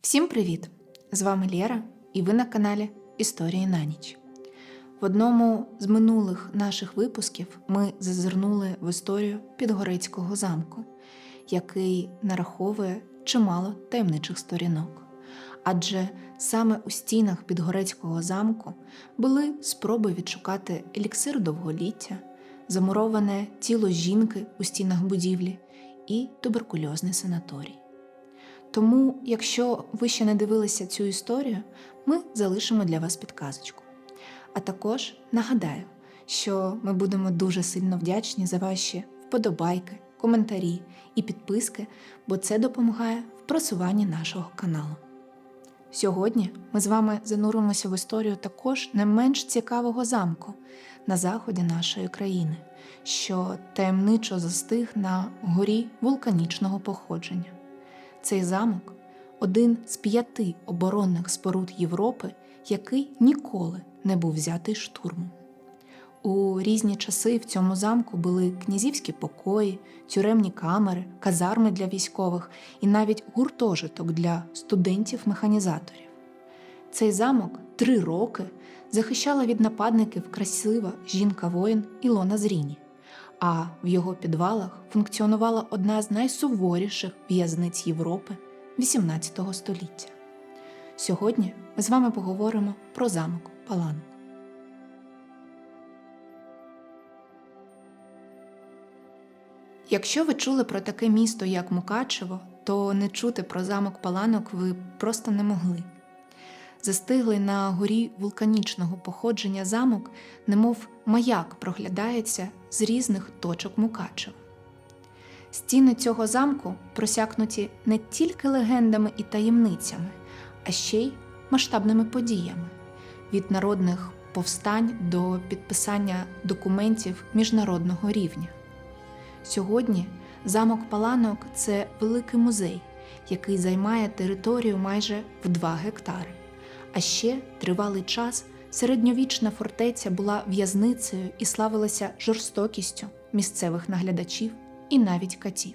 Всім привіт! З вами Лєра, і ви на каналі Історії на ніч. В одному з минулих наших випусків ми зазирнули в історію Підгорецького замку, який нараховує чимало таємничих сторінок. Адже саме у стінах Підгорецького замку були спроби відшукати еліксир довголіття, замуроване тіло жінки у стінах будівлі і туберкульозний санаторій. Тому, якщо ви ще не дивилися цю історію, ми залишимо для вас підказочку. А також нагадаю, що ми будемо дуже сильно вдячні за ваші вподобайки, коментарі і підписки, бо це допомагає в просуванні нашого каналу. Сьогодні ми з вами зануримося в історію також не менш цікавого замку на заході нашої країни, що таємничо застиг на горі вулканічного походження. Цей замок один з п'яти оборонних споруд Європи, який ніколи не був взятий штурмом. У різні часи в цьому замку були князівські покої, тюремні камери, казарми для військових і навіть гуртожиток для студентів-механізаторів. Цей замок три роки захищала від нападників красива жінка-воїн Ілона Зріні, а в його підвалах функціонувала одна з найсуворіших в'язниць Європи XVIII століття. Сьогодні ми з вами поговоримо про замок Паланок. Якщо ви чули про таке місто, як Мукачево, то не чути про замок Паланок ви просто не могли. Застиглий на горі вулканічного походження замок, немов маяк проглядається з різних точок Мукачева. Стіни цього замку просякнуті не тільки легендами і таємницями, а ще й масштабними подіями від народних повстань до підписання документів міжнародного рівня. Сьогодні замок Паланок це великий музей, який займає територію майже в 2 гектари. А ще тривалий час середньовічна фортеця була в'язницею і славилася жорстокістю місцевих наглядачів і навіть катів.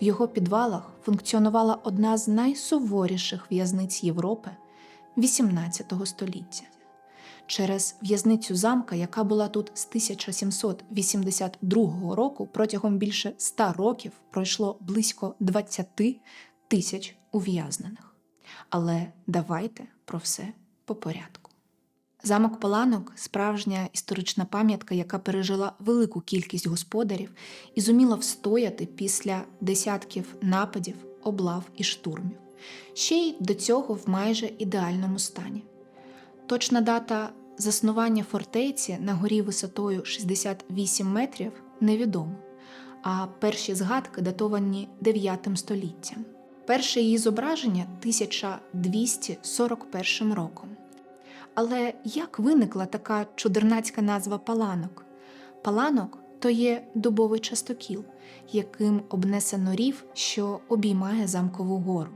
В його підвалах функціонувала одна з найсуворіших в'язниць Європи XVIII століття. Через в'язницю замка, яка була тут з 1782 року, протягом більше 100 років пройшло близько 20 тисяч ув'язнених. Але давайте про все по порядку. Замок Паланок справжня історична пам'ятка, яка пережила велику кількість господарів і зуміла встояти після десятків нападів, облав і штурмів. Ще й до цього в майже ідеальному стані. Точна дата заснування фортеці на горі висотою 68 метрів невідома, а перші згадки датовані 9 століттям. Перше її зображення 1241 роком. Але як виникла така чудернацька назва паланок? Паланок то є дубовий частокіл, яким обнесено рів, що обіймає замкову гору.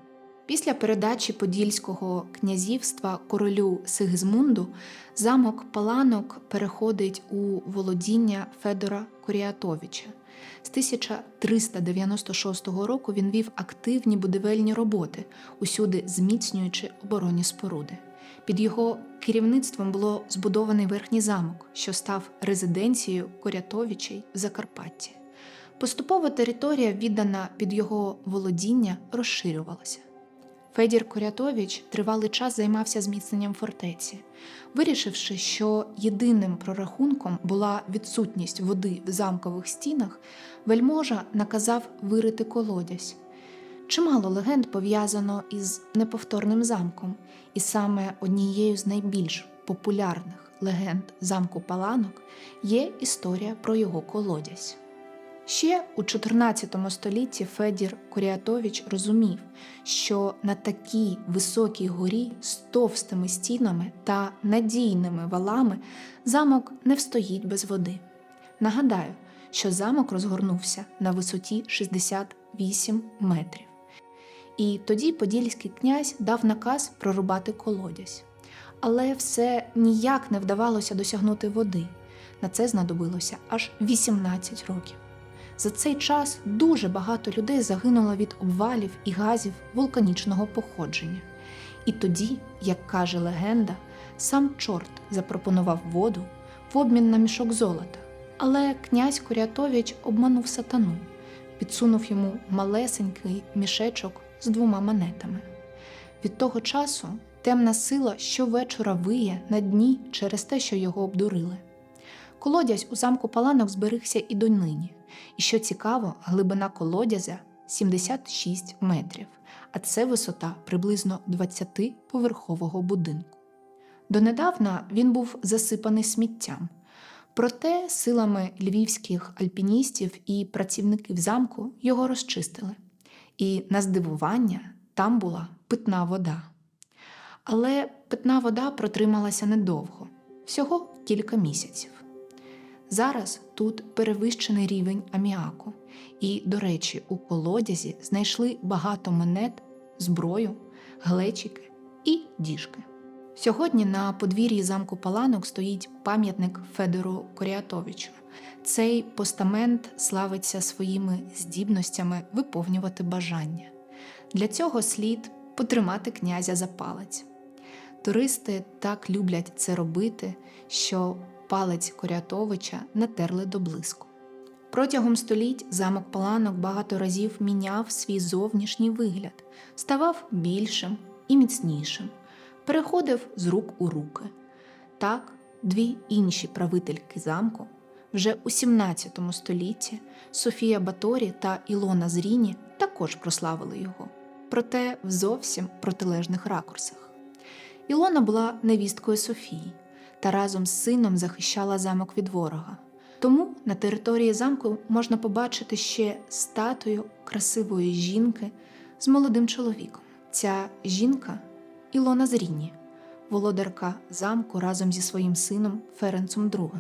Після передачі Подільського князівства королю Сигизмунду замок Паланок переходить у володіння Федора Коріатовича. З 1396 року він вів активні будівельні роботи, усюди зміцнюючи оборонні споруди. Під його керівництвом було збудований верхній замок, що став резиденцією Корятовичей в Закарпатті. Поступово територія, віддана під його володіння, розширювалася. Федір Корятович тривалий час займався зміцненням фортеці, вирішивши, що єдиним прорахунком була відсутність води в замкових стінах, вельможа наказав вирити колодязь. Чимало легенд пов'язано із неповторним замком, і саме однією з найбільш популярних легенд замку Паланок є історія про його колодязь. Ще у 14 столітті Федір Куріатович розумів, що на такій високій горі з товстими стінами та надійними валами замок не встоїть без води. Нагадаю, що замок розгорнувся на висоті 68 метрів. І тоді Подільський князь дав наказ прорубати колодязь. Але все ніяк не вдавалося досягнути води. На це знадобилося аж 18 років. За цей час дуже багато людей загинуло від обвалів і газів вулканічного походження. І тоді, як каже легенда, сам чорт запропонував воду в обмін на мішок золота. Але князь Курятович обманув сатану, підсунув йому малесенький мішечок з двома монетами. Від того часу темна сила щовечора виє на дні через те, що його обдурили. Колодязь у замку Паланок зберігся і донині. І що цікаво, глибина колодязя 76 метрів, а це висота приблизно 20-поверхового будинку. Донедавна він був засипаний сміттям. Проте силами львівських альпіністів і працівників замку його розчистили. І на здивування там була питна вода. Але питна вода протрималася недовго всього кілька місяців. Зараз тут перевищений рівень аміаку, і, до речі, у колодязі знайшли багато монет, зброю, глечики і діжки. Сьогодні на подвір'ї замку Паланок стоїть пам'ятник Федору Коріатовичу. Цей постамент славиться своїми здібностями виповнювати бажання. Для цього слід потримати князя за палець. Туристи так люблять це робити, що палець Корятовича натерли до блиску. Протягом століть замок Паланок багато разів міняв свій зовнішній вигляд, ставав більшим і міцнішим, переходив з рук у руки. Так, дві інші правительки замку вже у 17 столітті Софія Баторі та Ілона Зріні також прославили його, проте в зовсім протилежних ракурсах. Ілона була невісткою Софії та разом з сином захищала замок від ворога. Тому на території замку можна побачити ще статую красивої жінки з молодим чоловіком. Ця жінка Ілона Зріні, володарка замку разом зі своїм сином Ференцем II.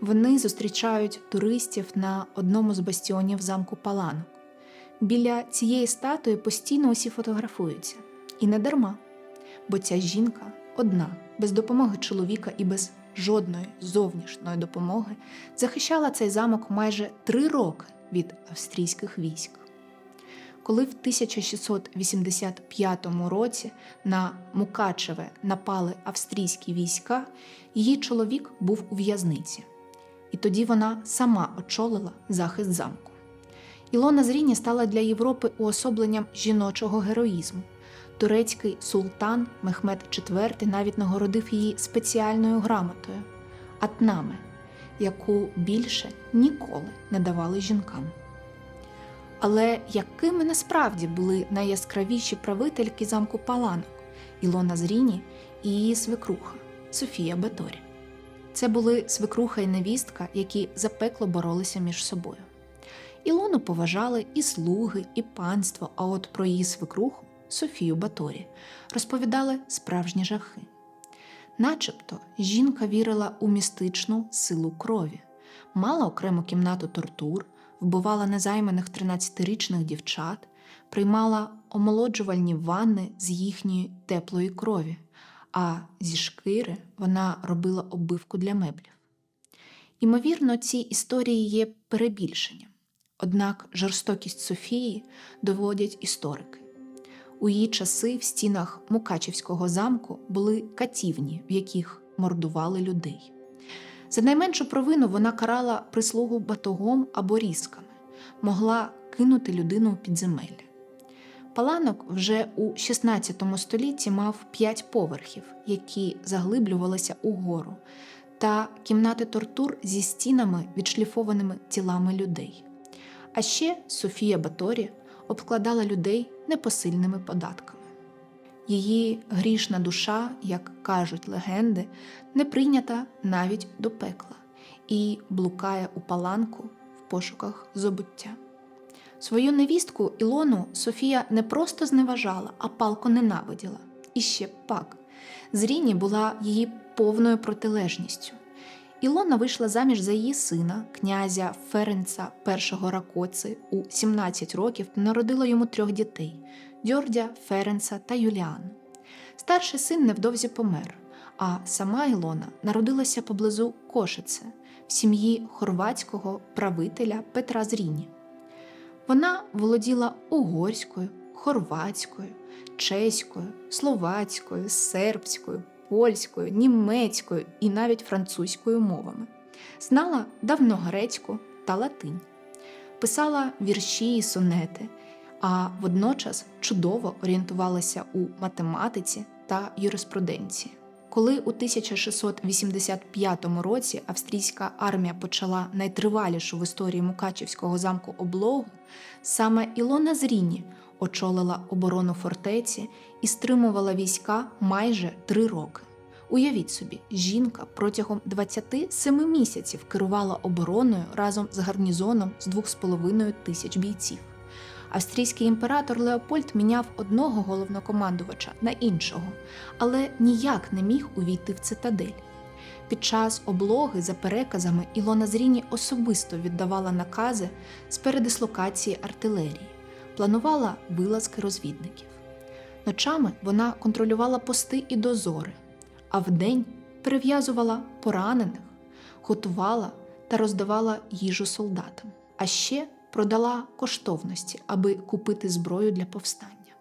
Вони зустрічають туристів на одному з бастіонів замку Паланок. Біля цієї статуї постійно усі фотографуються. І не дарма, бо ця жінка одна, без допомоги чоловіка і без жодної зовнішньої допомоги, захищала цей замок майже три роки від австрійських військ. Коли в 1685 році на Мукачеве напали австрійські війська, її чоловік був у в'язниці, і тоді вона сама очолила захист замку. Ілона Зріні стала для Європи уособленням жіночого героїзму. Турецький султан Мехмед IV навіть нагородив її спеціальною грамотою атнаме, яку більше ніколи не давали жінкам. Але якими насправді були найяскравіші правительки замку Паланок Ілона Зріні і її свекруха Софія Баторі? Це були свекруха і невістка, які запекло боролися між собою. Ілону поважали і слуги, і панство, а от про її свекруху Софію Баторі розповідали справжні жахи. Начебто жінка вірила у містичну силу крові, мала окрему кімнату тортур, вбивала незайманих 13-річних дівчат, приймала омолоджувальні ванни з їхньої теплої крові, а зі шкіри вона робила оббивку для меблів. Імовірно, ці історії є перебільшенням, однак жорстокість Софії доводять історики. У її часи в стінах Мукачівського замку були катівні, в яких мордували людей. За найменшу провину вона карала прислугу батогом або різками, могла кинути людину у підземелля. Паланок вже у XVI столітті мав п'ять поверхів, які заглиблювалися угору, та кімнати тортур зі стінами, відшліфованими тілами людей. А ще Софія Баторі обкладала людей непосильними податками. Її грішна душа, як кажуть легенди, не прийнята навіть до пекла і блукає у паланку в пошуках забуття. Свою невістку Ілону Софія не просто зневажала, а палко ненавиділа. І ще пак. Зріні була її повною протилежністю. Ілона вийшла заміж за її сина, князя Ференца I Ракоци у 17 років народила йому трьох дітей Дьордя, Ференца та Юліану. Старший син невдовзі помер, а сама Ілона народилася поблизу Кошице, в сім'ї хорватського правителя Петра Зріні. Вона володіла угорською, хорватською, чеською, словацькою, сербською, польською, німецькою і навіть французькою мовами. Знала давно грецьку та латинь, писала вірші і сонети, а водночас чудово орієнтувалася у математиці та юриспруденції. Коли у 1685 році австрійська армія почала найтривалішу в історії Мукачівського замку облогу, саме Ілона Зріні очолила оборону фортеці і стримувала війська майже три роки. Уявіть собі, жінка протягом 27 місяців керувала обороною разом з гарнізоном з 2,5 тисяч бійців. Австрійський імператор Леопольд міняв одного головнокомандувача на іншого, але ніяк не міг увійти в цитадель. Під час облоги, за переказами, Ілона Зріні особисто віддавала накази з передислокації артилерії, планувала вилазки розвідників. Ночами вона контролювала пости і дозори, а вдень перев'язувала поранених, готувала та роздавала їжу солдатам. А ще продала коштовності, аби купити зброю для повстання.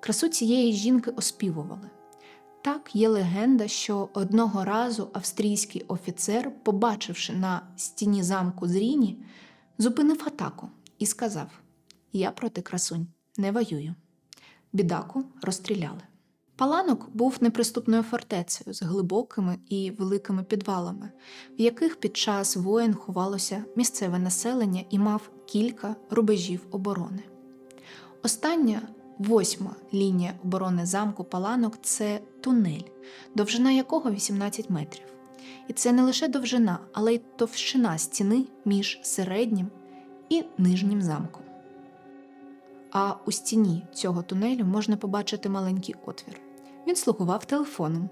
Красу цієї жінки оспівували. Так є легенда, що одного разу австрійський офіцер, побачивши на стіні замку Зріні, зупинив атаку і сказав: Я проти красунь не воюю. Бідаку розстріляли. Паланок був неприступною фортецею з глибокими і великими підвалами, в яких під час воєн ховалося місцеве населення і мав кілька рубежів оборони. Остання восьма лінія оборони замку Паланок це тунель, довжина якого 18 метрів. І це не лише довжина, але й товщина стіни між середнім і нижнім замком. А у стіні цього тунелю можна побачити маленький отвір. Він слугував телефоном.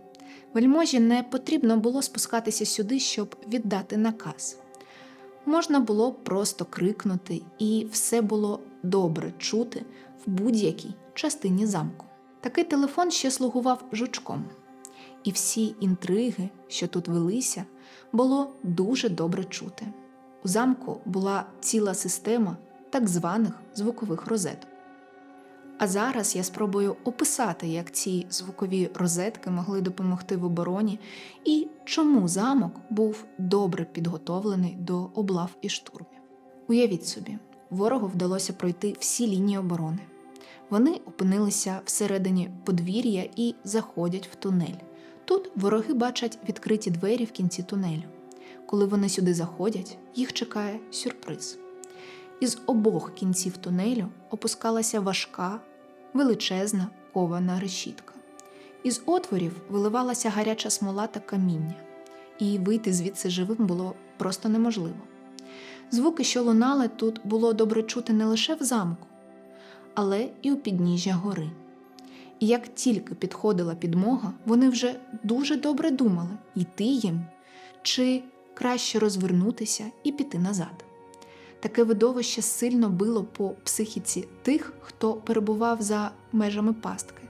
Вельможі не потрібно було спускатися сюди, щоб віддати наказ. Можна було просто крикнути, і все було добре чути в будь-якій частині замку. Такий телефон ще слугував жучком, і всі інтриги, що тут велися, було дуже добре чути. У замку була ціла система так званих звукових розеток. А зараз я спробую описати, як ці звукові розетки могли допомогти в обороні і чому замок був добре підготовлений до облав і штурмів. Уявіть собі, ворогу вдалося пройти всі лінії оборони. Вони опинилися всередині подвір'я і заходять в тунель. Тут вороги бачать відкриті двері в кінці тунелю. Коли вони сюди заходять, їх чекає сюрприз. Із обох кінців тунелю опускалася важка, величезна кована решітка. Із отворів виливалася гаряча смола та каміння, і вийти звідси живим було просто неможливо. Звуки, що лунали тут, було добре чути не лише в замку, але і у підніжжя гори. І як тільки підходила підмога, вони вже дуже добре думали, йти їм чи краще розвернутися і піти назад. Таке видовище сильно било по психіці тих, хто перебував за межами пастки,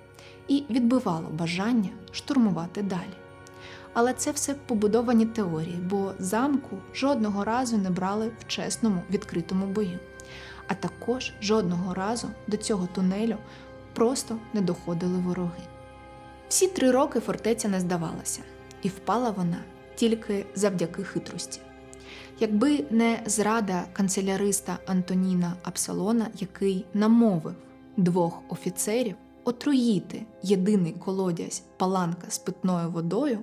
і відбивало бажання штурмувати далі. Але це все побудовані теорії, бо замку жодного разу не брали в чесному відкритому бою, а також жодного разу до цього тунелю просто не доходили вороги. Всі три роки фортеця не здавалася, і впала вона тільки завдяки хитрості. Якби не зрада канцеляриста Антоніна Апсалона, який намовив двох офіцерів отруїти єдиний колодязь паланка з питною водою,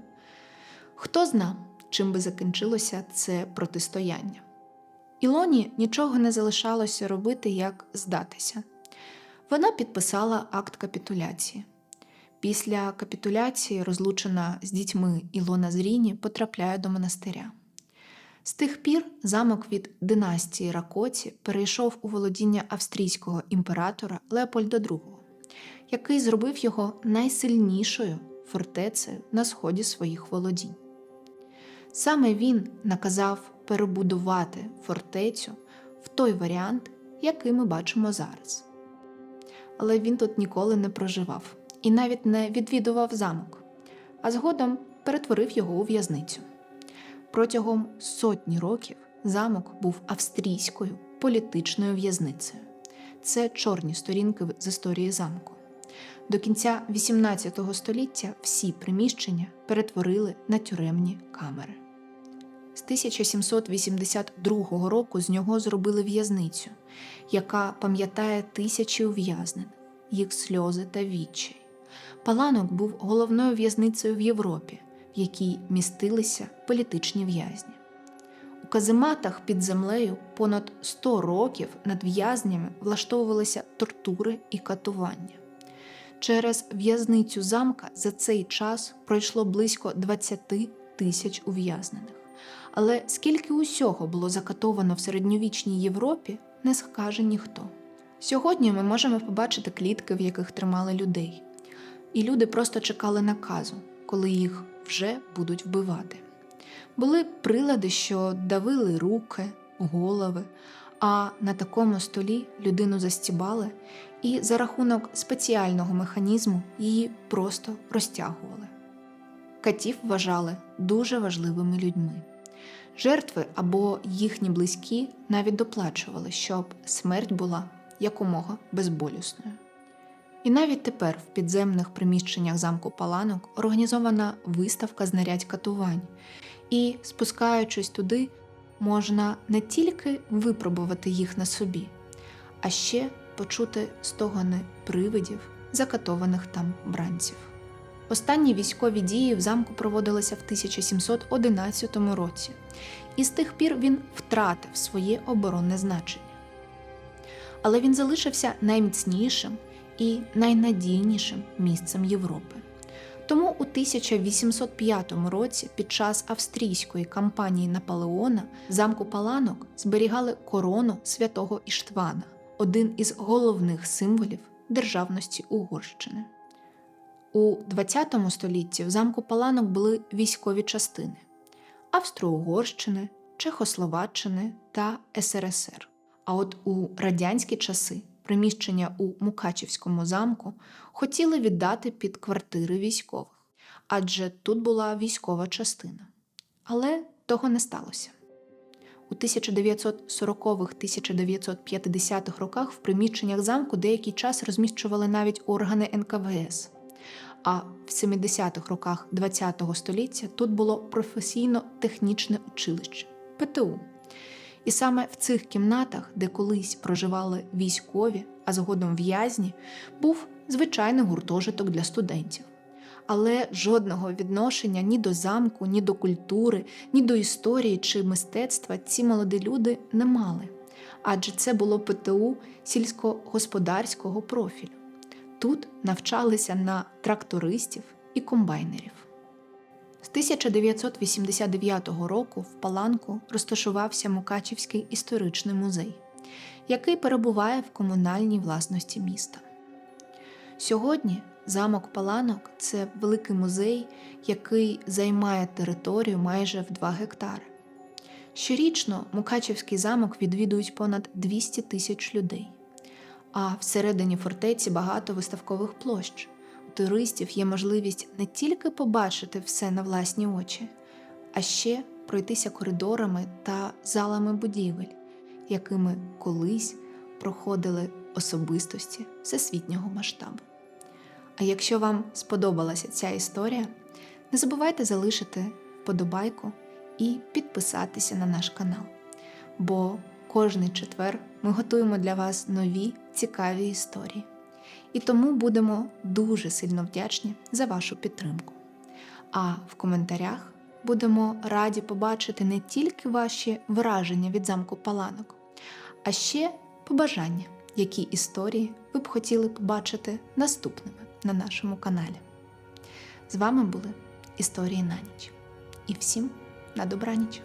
хто зна, чим би закінчилося це протистояння. Ілоні нічого не залишалося робити, як здатися. Вона підписала акт капітуляції. Після капітуляції, розлучена з дітьми Ілона Зріні, потрапляє до монастиря. З тих пір замок від династії Ракоці перейшов у володіння австрійського імператора Леопольда II, який зробив його найсильнішою фортецею на сході своїх володінь. Саме він наказав перебудувати фортецю в той варіант, який ми бачимо зараз. Але він тут ніколи не проживав і навіть не відвідував замок, а згодом перетворив його у в'язницю. Протягом сотні років замок був австрійською політичною в'язницею. Це чорні сторінки з історії замку. До кінця XVIII століття всі приміщення перетворили на тюремні камери. З 1782 року з нього зробили в'язницю, яка пам'ятає тисячі ув'язнених, їх сльози та відчай. Паланок був головною в'язницею в Європі, в якій містилися політичні в'язні. У казематах під землею понад 100 років над в'язнями влаштовувалися тортури і катування. Через в'язницю замка за цей час пройшло близько 20 тисяч ув'язнених. Але скільки усього було закатовано в середньовічній Європі, не скаже ніхто. Сьогодні ми можемо побачити клітки, в яких тримали людей, і люди просто чекали наказу, коли їх вже будуть вбивати. Були прилади, що давили руки, голови, а на такому столі людину застібали і за рахунок спеціального механізму її просто розтягували. Катів вважали дуже важливими людьми. Жертви або їхні близькі навіть доплачували, щоб смерть була якомога безболісною. І навіть тепер в підземних приміщеннях замку Паланок організована виставка знарядь катувань, і, спускаючись туди, можна не тільки випробувати їх на собі, а ще почути стогони привидів, закатованих там бранців. Останні військові дії в замку проводилися в 1711 році, і з тих пір він втратив своє оборонне значення. Але він залишився найміцнішим і найнадійнішим місцем Європи. Тому у 1805 році, під час австрійської кампанії Наполеона, замку Паланок зберігали корону святого Іштвана, один із головних символів державності Угорщини. У ХХ столітті в замку Паланок були військові частини Австро-Угорщини, Чехословаччини та СРСР. А от у радянські часи приміщення у Мукачівському замку хотіли віддати під квартири військових, адже тут була військова частина. Але того не сталося. У 1940-1950-х роках в приміщеннях замку деякий час розміщували навіть органи НКВС. А в 70-х роках ХХ століття тут було професійно-технічне училище ПТУ. І саме в цих кімнатах, де колись проживали військові, а згодом в'язні, був звичайний гуртожиток для студентів. Але жодного відношення ні до замку, ні до культури, ні до історії чи мистецтва ці молоді люди не мали, адже це було ПТУ сільськогосподарського профілю. Тут навчалися на трактористів і комбайнерів. З 1989 року в Паланку розташувався Мукачівський історичний музей, який перебуває в комунальній власності міста. Сьогодні замок Паланок це великий музей, який займає територію майже в 2 гектари. Щорічно Мукачівський замок відвідують понад 200 тисяч людей, а всередині фортеці багато виставкових площ туристів є можливість не тільки побачити все на власні очі, а ще пройтися коридорами та залами будівель, якими колись проходили особистості всесвітнього масштабу. А якщо вам сподобалася ця історія, не забувайте залишити вподобайку і підписатися на наш канал. Бо кожний четвер ми готуємо для вас нові цікаві історії і тому будемо дуже сильно вдячні за вашу підтримку. А в коментарях будемо раді побачити не тільки ваші враження від замку Паланок, а ще побажання, які історії ви б хотіли побачити наступними на нашому каналі. З вами були Історії на ніч. І всім на добраніч!